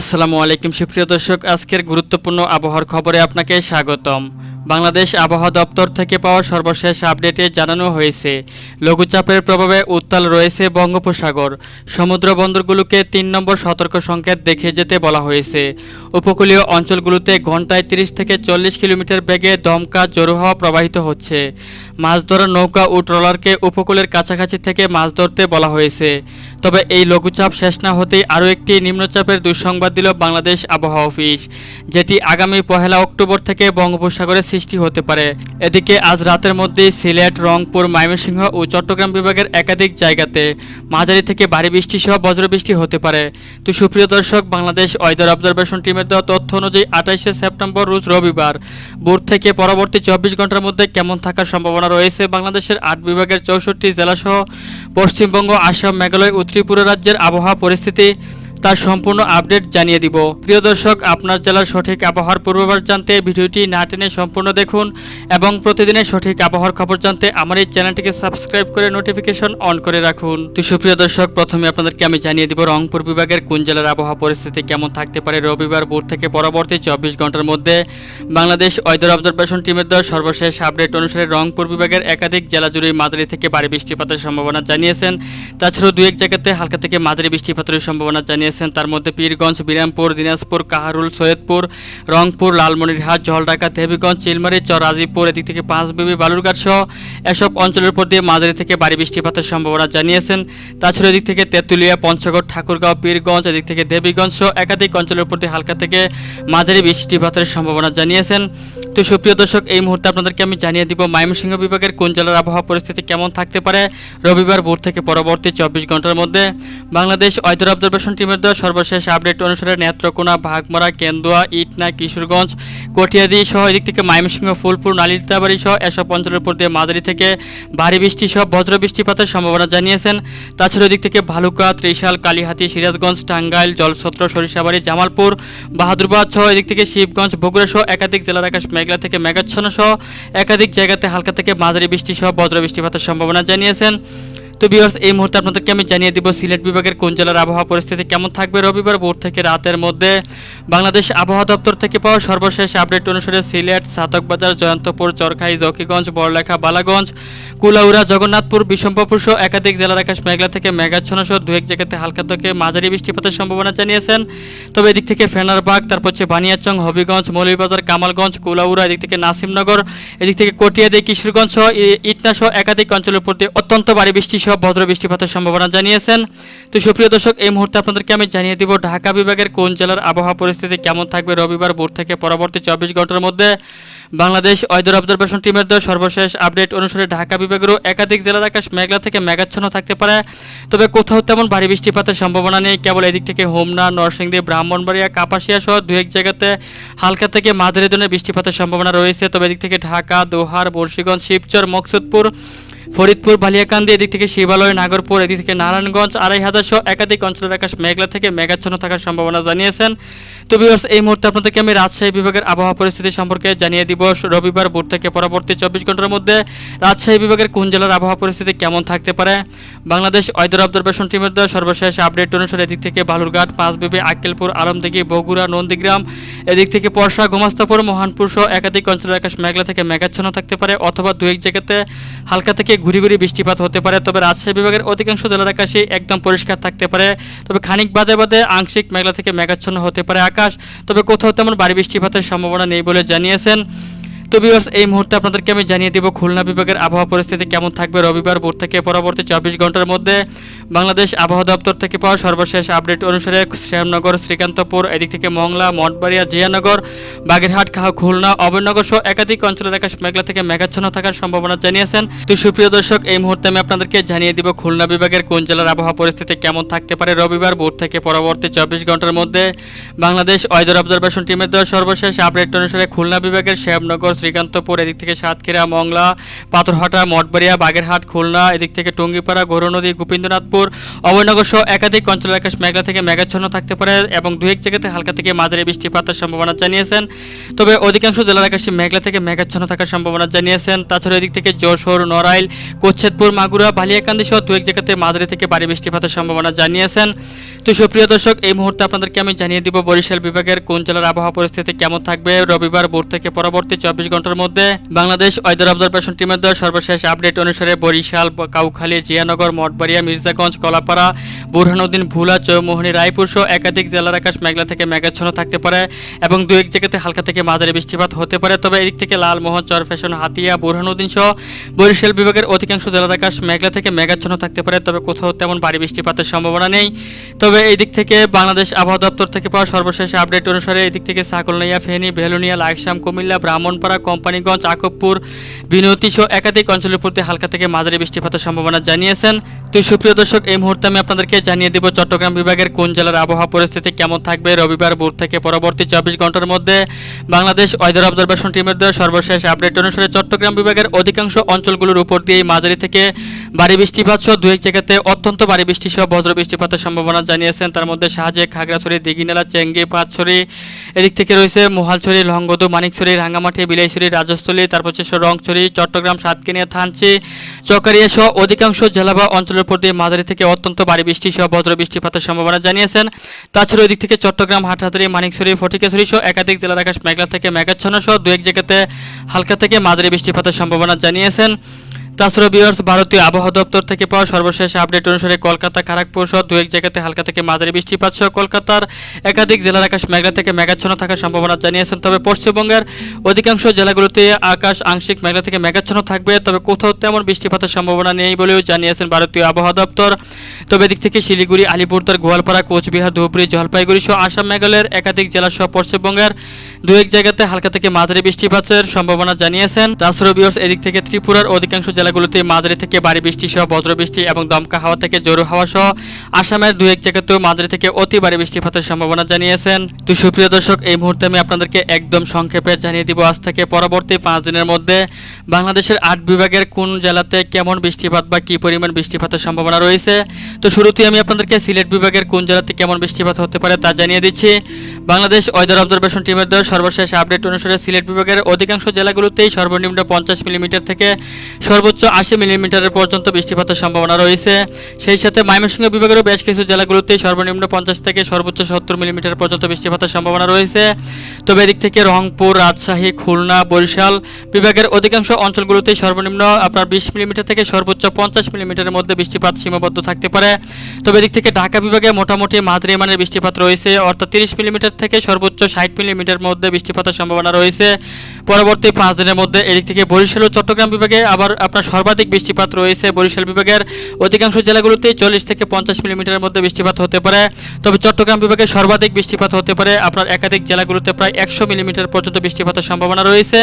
আসসালামু আলাইকুম সুপ্রিয় দর্শক, আজকের গুরুত্বপূর্ণ আবহাওয়ার খবরে আপনাকে স্বাগতম। বাংলাদেশ আবহাওয়া দপ্তর থেকে পাওয়া সর্বশেষ আপডেটে জানানো হয়েছে, লঘুচাপের প্রভাবে উত্তাল রয়েছে বঙ্গোপসাগর। সমুদ্র বন্দরগুলোকে তিন নম্বর সতর্ক সংকেত দেখে যেতে বলা হয়েছে। উপকূলীয় অঞ্চলগুলোতে ঘন্টায় তিরিশ থেকে চল্লিশ কিলোমিটার বেগে দমকা জোরো হাওয়া প্রবাহিত হচ্ছে। মাছ ধরার নৌকা ও ট্রলারকে উপকূলের কাছাকাছি থেকে মাছ ধরতে বলা হয়েছে। তবে এই লঘুচাপ শেষ না হতেই আরও একটি নিম্নচাপের দুঃসংবাদ দিল বাংলাদেশ আবহাওয়া অফিস, যেটি আগামী পহেলা অক্টোবর থেকে বঙ্গোপসাগরে সৃষ্টি হতে পারে। এদিকে আজ রাতের মধ্যেই সিলেট, রংপুর, ময়মনসিংহ ও চট্টগ্রাম বিভাগের একাধিক জায়গাতে মাঝারি থেকে ভারী বৃষ্টি সহ বজ্রবৃষ্টি হতে পারে। তো সুপ্রিয় দর্শক, বাংলাদেশ ওয়েদার অবজারভেশন টিমের দেওয়া তথ্য অনুযায়ী আঠাইশে সেপ্টেম্বর রোজ রবিবার। ভোর থেকে পরবর্তী চব্বিশ ঘণ্টার মধ্যে কেমন থাকার সম্ভাবনা রয়েছে বাংলাদেশের আট বিভাগের চৌষট্টি জেলাসহ পশ্চিমবঙ্গ, আসাম, মেঘালয় ও ত্রিপুরা রাজ্যের আবহাওয়া পরিস্থিতি তার সম্পূর্ণ আপডেট জানিয়ে দিব। প্রিয় দর্শক, আপনার জেলার সঠিক আবহাওয়ার পূর্বাভাস জানতে ভিডিওটি না টেনে সম্পূর্ণ দেখুন এবং প্রতিদিনের সঠিক আবহাওয়ার খবর জানতে আমার এই চ্যানেলটিকে সাবস্ক্রাইব করে নোটিফিকেশন অন করে রাখুন। তো সুপ্রিয় দর্শক, প্রথমে আপনাদেরকে আমি জানিয়ে দিব রংপুর বিভাগের কোন জেলার আবহাওয়া পরিস্থিতি কেমন থাকতে পারে রবিবার ভোর থেকে পরবর্তী চব্বিশ ঘণ্টার মধ্যে। বাংলাদেশ ওয়েদার অবজারভেশন টিমের দেওয়া সর্বশেষ আপডেট অনুসারে রংপুর বিভাগের একাধিক জেলা জুড়ে মাঝারি থেকে ভারী বৃষ্টিপাতের সম্ভাবনা জানিয়েছেন। তাছাড়াও দু এক জায়গাতে হালকা থেকে মাঝারি বৃষ্টিপাতের সম্ভাবনা জানিয়েছেন তার মধ্যে পীরগঞ্জ, বিরামপুর, দিনাজপুর, কাহারুল, সৈয়দপুর, রংপুর, লালমনিরহাট জলঢাকা দেবীগঞ্জ চিলমারি চরাজিপুর, এদিক থেকে পাঁচবিবি বালুরঘাট সহ এসব অঞ্চলের উপর দিয়ে মাঝারি থেকে ভারী বৃষ্টিপাতের সম্ভাবনা জানিয়েছেন। তাছাড়া এদিক থেকে তেঁতুলিয়া, পঞ্চগড়, ঠাকুরগাঁও, পীরগঞ্জ, এদিক থেকে দেবীগঞ্জ সহ একাধিক অঞ্চলের উপর দিয়ে হালকা থেকে মাঝারি বৃষ্টিপাতের সম্ভাবনা জানিয়েছেন। তো সুপ্রিয় দর্শক, এই মুহূর্তে আপনাদেরকে আমি জানিয়ে দিব ময়মনসিংহ বিভাগের কোন জেলার আবহাওয়া পরিস্থিতি কেমন থাকতে পারে। রবিবার ভোর থেকে পরবর্তী চব্বিশ ঘণ্টার মধ্যে বাংলাদেশ ওয়েদার অবজারভেশন টিমের দেওয়া সর্বশেষ আপডেট অনুসারে নেত্রকোনা ভাগমরা কেন্দুয়া, ইটনা, কিশোরগঞ্জ, কটিয়াদি সহ এদিক থেকে ময়মনসিংহ, ফুলপুর, নালিতাবাড়ি সহ এসব অঞ্চলের উপর দিয়ে মাঝারি থেকে ভারী বৃষ্টি সহ বজ্র বৃষ্টিপাতের সম্ভাবনা জানিয়েছেন। তাছাড়া এদিক থেকে ভালুকা, ত্রিশাল, কালীহাতি, সিরাজগঞ্জ, টাঙ্গাইল, জলছত্র, সরিষাবাড়ি, জামালপুর, বাহাদুরবাদ সহ এদিক থেকে শিবগঞ্জ, বগুড়া সহ একাধিক জেলার আকাশ মেঘলা থেকে মেঘাচ্ছন্ন সহ একাধিক জায়গাতে হালকা থেকে মাঝারি বৃষ্টি সহ বজ্র বৃষ্টিপাতের সম্ভাবনা জানিয়েছেন। তো বিয়ার্স এই মুহূর্তে আপনাদেরকে আমি জানিয়ে দিব সিলেট বিভাগের কোন জেলার আবহাওয়া পরিস্থিতি কেমন থাকবে রবিবার ভোর থেকে রাতের মধ্যে। বাংলাদেশ আবহাওয়া দপ্তর থেকে পাওয়া সর্বশেষ আপডেট অনুসারে সিলেট, সাতকবাজার, জয়ন্তপুর, চরখাই, জকিগঞ্জ, বড়লেখা, বালাগঞ্জ, কুলাউড়া, জগন্নাথপুর বিশম্বপুর সহ একাধিক জেলার আকাশ মেঘলা থেকে মেঘাচ্ছন্ন সহ দু এক জায়গাতে হালকা থেকে মাঝারি বৃষ্টিপাতের সম্ভাবনা জানিয়েছেন। তবে এদিক থেকে ফেনারবাগ, তারপর হচ্ছে বানিয়াচং, হবিগঞ্জ, মৌলভীবাজার, কামালগঞ্জ, কুলাউড়া, এদিক থেকে নাসিমনগর, এদিক থেকে কটিয়াদি, কিশোরগঞ্জ সহ ইটনা সহ একাধিক অঞ্চলের প্রতি অত্যন্ত ভারী বৃষ্টি সহ ভদ্র বৃষ্টিপাতের সম্ভাবনা জানিয়েছেন। তো সুপ্রিয় দর্শক, এই মুহূর্তে আপনাদেরকে আমি জানিয়ে দিব ঢাকা বিভাগের কোন জেলার আবহাওয়া পরিস্থিতি কেমন থাকবে রবিবার ভোর থেকে পরবর্তী চব্বিশ ঘণ্টার মধ্যে। বাংলাদেশ ওয়েদার অবজারভেশন টিমের দেওয়া সর্বশেষ আপডেট অনুসারে ঢাকা বিভাগেরও একাধিক জেলার আকাশ মেঘলা থেকে মেঘাচ্ছন্ন থাকতে পারে। তবে কোথাও তেমন ভারী বৃষ্টিপাতের সম্ভাবনা নেই, কেবল এদিক থেকে হোমনা, নরসিংদী, ব্রাহ্মণবাড়িয়া, কাপাসিয়া সহ দু এক জায়গাতে হালকা থেকে মাঝারি ধরনের বৃষ্টিপাতের সম্ভাবনা রয়েছে। তবে এদিক থেকে ঢাকা, দোহার বর্ষিগঞ্জ শিবচর, মকসুদপুর ফরিদপুর, বালিয়াকান্দি এদিক থেকে শিবালয়, নাগরপুর এদিক থেকে নারায়ণগঞ্জ, আড়াই হাজার সহ একাধিক অঞ্চলের আকাশ মেঘলা থেকে মেঘাচ্ছন্ন থাকার সম্ভাবনা জানিয়েছেন তো বিভার্স এই মুহূর্তে আপনাদেরকে আমি রাজশাহী বিভাগের আবহাওয়া পরিস্থিতি সম্পর্কে জানিয়ে দিব। রবিবার ভোর থেকে পরবর্তী চব্বিশ ঘণ্টার মধ্যে রাজশাহী বিভাগের কোন জেলার আবহাওয়া পরিস্থিতি কেমন থাকতে পারে? বাংলাদেশ ওয়েদার অবজারভেশন টিমের দেওয়া সর্বশেষ আপডেট অনুসারে এদিক থেকে বালুরঘাট, পাঁচবিবি, আক্কেলপুর, আলমদিঘি, বগুড়া, নন্দীগ্রাম, এদিক থেকে পরশা গোমাস্তাপুর মহানপুর সহ একাধিক অঞ্চলের আকাশ মেঘলা থেকে মেঘাচ্ছন্ন থাকতে পারে অথবা দু এক জায়গাতে হালকা থেকে ঘুরি ঘুরি বৃষ্টিপাত হতে পারে। তবে রাজশাহী বিভাগের অধিকাংশ জেলার আকাশে একদম পরিষ্কার থাকতে পারে। তবে খানিক বাদে বাদে আংশিক মেঘলা থেকে মেঘাচ্ছন্ন হতে পারে। আকাশ তবে কোথাও তেমন ভারী বৃষ্টিপাতের সম্ভাবনা নেই বলে জানিয়েছেন তো বিভার্স এই মুহূর্তে আপনাদেরকে আমি জানিয়ে দিব খুলনা বিভাগের আবহাওয়া পরিস্থিতি কেমন থাকবে রবিবার ভোর থেকে পরবর্তী চব্বিশ ঘণ্টার মধ্যে। বাংলাদেশ আবহাওয়া দপ্তর থেকে পাওয়া সর্বশেষ আপডেট অনুসারে শ্যামনগর, শ্রীকান্তপুর, এদিক থেকে মংলা, মঠবাড়িয়া, জিয়ানগর, বাগেরহাট, খাহ, খুলনা, অভয়নগর সহ একাধিক অঞ্চলের আকাশ মেঘলা থেকে মেঘাচ্ছন্ন থাকার সম্ভাবনা জানিয়েছেন। তো সুপ্রিয় দর্শক, এই মুহূর্তে আমি আপনাদেরকে জানিয়ে দিব খুলনা বিভাগের কোন জেলার আবহাওয়া পরিস্থিতি কেমন থাকতে পারে রবিবার ভোর থেকে পরবর্তী চব্বিশ ঘণ্টার মধ্যে। বাংলাদেশ ওয়েদার অবজারভেশন টিমের দেওয়া সর্বশেষ আপডেট অনুসারে খুলনা বিভাগের শ্যামনগর শ্রীকান্তপুর, এদিক থেকে সাতক্ষীরা, মংলা, পাথরহাটা, মঠবাড়িয়া, বাগেরহাট, খুলনা, এদিক থেকে টঙ্গিপাড়া গৌরনদী গোপীন্দ্রনাথপুর অভয়নগর সহ একাধিক অঞ্চলের আকাশ মেঘলা থেকে মেঘাচ্ছন্ন থাকতে পারে এবং দু এক জায়গাতে হালকা থেকে মাঝারি বৃষ্টিপাতের সম্ভাবনা জানিয়েছেন। তবে অধিকাংশ জেলার আকাশে মেঘলা থেকে মেঘাচ্ছন্ন থাকার সম্ভাবনা জানিয়েছেন। তাছাড়া এদিক থেকে যশোর, নড়াইল, কোচ্ছেদপুর, মাগুরা, বালিয়াকান্দি সহ দু এক জায়গাতে মাঝারি থেকে ভারী বৃষ্টিপাতের সম্ভাবনা জানিয়েছেন। তো সুপ্রিয় দর্শক, এই মুহূর্তে আপনাদেরকে আমি জানিয়ে দিব বরিশাল বিভাগের কোন জেলার আবহাওয়া পরিস্থিতি কেমন থাকবে। রবিবার ভোর থেকে পরবর্তী চব্বিশ ঘণ্টার মধ্যে বাংলাদেশ ওয়েদার অবজারভেশন টিমের দেওয়া সর্বশেষ আপডেট অনুসারে বরিশাল, কাউখালী, জিয়ানগর, মঠবাড়িয়া, মির্জাগঞ্জ, কলাপাড়া, বুরহানুদ্দিন, ভুলা, চৌমোহনী, রায়পুর সহ একাধিক জেলার আকাশ মেঘলা থেকে মেঘাচ্ছন্ন থাকতে পারে এবং দু এক জায়গাতে হালকা থেকে মাঝারি বৃষ্টিপাত হতে পারে। তবে এদিক থেকে লালমোহন চরফ্যাশন হাতিয়া, বুরহানুদ্দিন সহ বরিশাল বিভাগের অধিকাংশ জেলার আকাশ মেঘলা থেকে মেঘাচ্ছন্ন থাকতে পারে, তবে কোথাও তেমন ভারী বৃষ্টিপাতের সম্ভাবনা নেই। তবে এই দিক থেকে বাংলাদেশ আবহাওয়া দপ্তর থেকে পাওয়া সর্বশেষ আপডেট অনুসারে এদিক থেকে সাকলনাইয়া ফেনী ভেলুনিয়া লাকসাম, কুমিল্লা, ব্রাহ্মণপাড়া কোম্পানিগঞ্জ আকবপুর বিনতি সহ একাধিক অঞ্চলের প্রতি হালকা থেকে মাঝারি বৃষ্টিপাতের সম্ভাবনা জানিয়েছেন তো সুপ্রিয় দর্শক, এই মুহূর্তে আমি আপনাদেরকে জানিয়ে দেব চট্টগ্রাম বিভাগের কোন জেলার আবহাওয়া পরিস্থিতি কেমন থাকবে। রবিবার ভোর থেকে পরবর্তী চব্বিশ ঘণ্টার মধ্যে বাংলাদেশ ওয়েদার অবজারভেশন টিমের দেওয়া সর্বশেষ আপডেট অনুসারে চট্টগ্রাম বিভাগের অধিকাংশ অঞ্চলগুলোর উপর দিয়ে মাঝারি থেকে ভারী বৃষ্টিপাত সহ দু এক জায়গাতে অত্যন্ত ভারী বৃষ্টি সহ বজ্র বৃষ্টিপাতের সম্ভাবনা জানিয়েছেন। তার মধ্যে সাহায্যে খাগড়াছড়ি, দিঘিনালা, চেঙ্গি, পাঁচছড়ি, এদিক থেকে রয়েছে মোহালছড়ি, লংগদু, মানিকছড়ি, রাঙ্গামাটি, বিলাইছড়ি, রাজস্থলী, তারপর হচ্ছে রংছড়ি, চট্টগ্রাম সাতকিনিয়া থানচি, চকারিয়া সহ অধিকাংশ জেলা বা অঞ্চলের উপর দিয়ে মাঝারি থেকে অত্যন্ত ভারী বৃষ্টি সহ বজ্র বৃষ্টিপাতের সম্ভাবনা জানিয়েছেন। তাছাড়া ওই দিক থেকে চট্টগ্রাম, হাটহাজারি, মানিকছড়ি ফটিকেছড়ি সহ একাধিক জেলার আকাশ মেঘলা থেকে মেঘাচ্ছন্ন সহ দু এক জায়গাতে হালকা থেকে মাঝারি বৃষ্টিপাতের সম্ভাবনা জানিয়েছেন। তাছাড়া বিয়ার্স ভারতীয় আবহাওয়া দপ্তর থেকে পাওয়া সর্বশেষ আপডেট অনুসারে কলকাতা খড়গপুর সহ দু এক জায়গাতে হালকা থেকে মাঝারি বৃষ্টিপাত সহ কলকাতার একাধিক জেলার আকাশ মেঘলা থেকে মেঘাচ্ছন্ন থাকার সম্ভাবনা জানিয়েছেন। তবে পশ্চিমবঙ্গের অধিকাংশ জেলাগুলোতে আকাশ আংশিক মেঘলা থেকে মেঘাচ্ছন্ন থাকবে, তবে কোথাও তেমন বৃষ্টিপাতের সম্ভাবনা নেই বলেও জানিয়েছেন ভারতীয় আবহাওয়া দপ্তর। তবে এদিক থেকে শিলিগুড়ি আলিপুরদার গোয়ালপাড়া, কোচবিহার, ধুবড়ি, জলপাইগুড়ি সহ আসাম, মেঘালয়ের একাধিক জেলা সহ পশ্চিমবঙ্গের দু এক জায়গাতে হালকা থেকে মাঝারি বৃষ্টিপাতের সম্ভাবনা জানিয়েছেন। তাছাড়াও বিয়ার্স এদিক থেকে ত্রিপুরার অধিকাংশ জেলাগুলোতে মাঝারি থেকে ভারী বৃষ্টি সহ বজ্রবৃষ্টি এবং দমকা হাওয়া থেকে জোরো হাওয়া সহ আসামের দু এক জায়গাতেও মাঝারি থেকে অতি ভারী বৃষ্টিপাতের সম্ভাবনা জানিয়েছেন। তো সুপ্রিয় দর্শক, এই মুহূর্তে আমি আপনাদেরকে একদম সংক্ষেপে জানিয়ে দিব আজ থেকে পরবর্তী পাঁচ দিনের মধ্যে বাংলাদেশের আট বিভাগের কোন জেলাতে কেমন বৃষ্টিপাত বা কী পরিমাণ বৃষ্টিপাতের সম্ভাবনা রয়েছে। তো শুরুতে আমি আপনাদেরকে সিলেট বিভাগের কোন জেলাতে কেমন বৃষ্টিপাত হতে পারে তা জানিয়ে দিচ্ছি। বাংলাদেশ ওয়েদার অবজারভেশন টিমের সর্বশেষ আপডেট অনুসারে সিলেট বিভাগের অধিকাংশ জেলাগুলোতেই সর্বনিম্ন পঞ্চাশ মিলিমিটার থেকে সর্বোচ্চ আশি মিলিমিটারের পর্যন্ত বৃষ্টিপাতের সম্ভাবনা রয়েছে। সেই সাথে ময়মনসিংহ বিভাগেরও বেশ কিছু জেলাগুলোতেই সর্বনিম্ন পঞ্চাশ থেকে সর্বোচ্চ সত্তর মিলিমিটার পর্যন্ত বৃষ্টিপাতের সম্ভাবনা রয়েছে। তবে এদিক থেকে রংপুর, রাজশাহী, খুলনা, বরিশাল বিভাগের অধিকাংশ অঞ্চলগুলোতেই সর্বনিম্ন আপনার বিশ মিলিমিটার থেকে সর্বোচ্চ পঞ্চাশ মিলিমিটারের মধ্যে বৃষ্টিপাত সীমাবদ্ধ থাকতে পারে। তবে এদিক থেকে ঢাকা বিভাগে মোটামুটি মাঝারি মানের বৃষ্টিপাত রয়েছে, অর্থাৎ তিরিশ মিলিমিটার থেকে সর্বোচ্চ ষাট মিলিমিটার মধ্যে বৃষ্টিপাতের সম্ভাবনা রয়েছে। পরবর্তী পাঁচ দিনের মধ্যে এদিক থেকে বরিশাল ও চট্টগ্রাম বিভাগে আবার আপনার সর্বাধিক বৃষ্টিপাত রয়েছে। বরিশাল বিভাগের অধিকাংশ জেলাগুলোতে চল্লিশ থেকে পঞ্চাশ মিলিমিটারের মধ্যে বৃষ্টিপাত হতে পারে। তবে চট্টগ্রাম বিভাগে সর্বাধিক বৃষ্টিপাত হতে পারে। আপনার একাধিক জেলাগুলোতে প্রায় একশো মিলিমিটার পর্যন্ত বৃষ্টিপাতের সম্ভাবনা রয়েছে।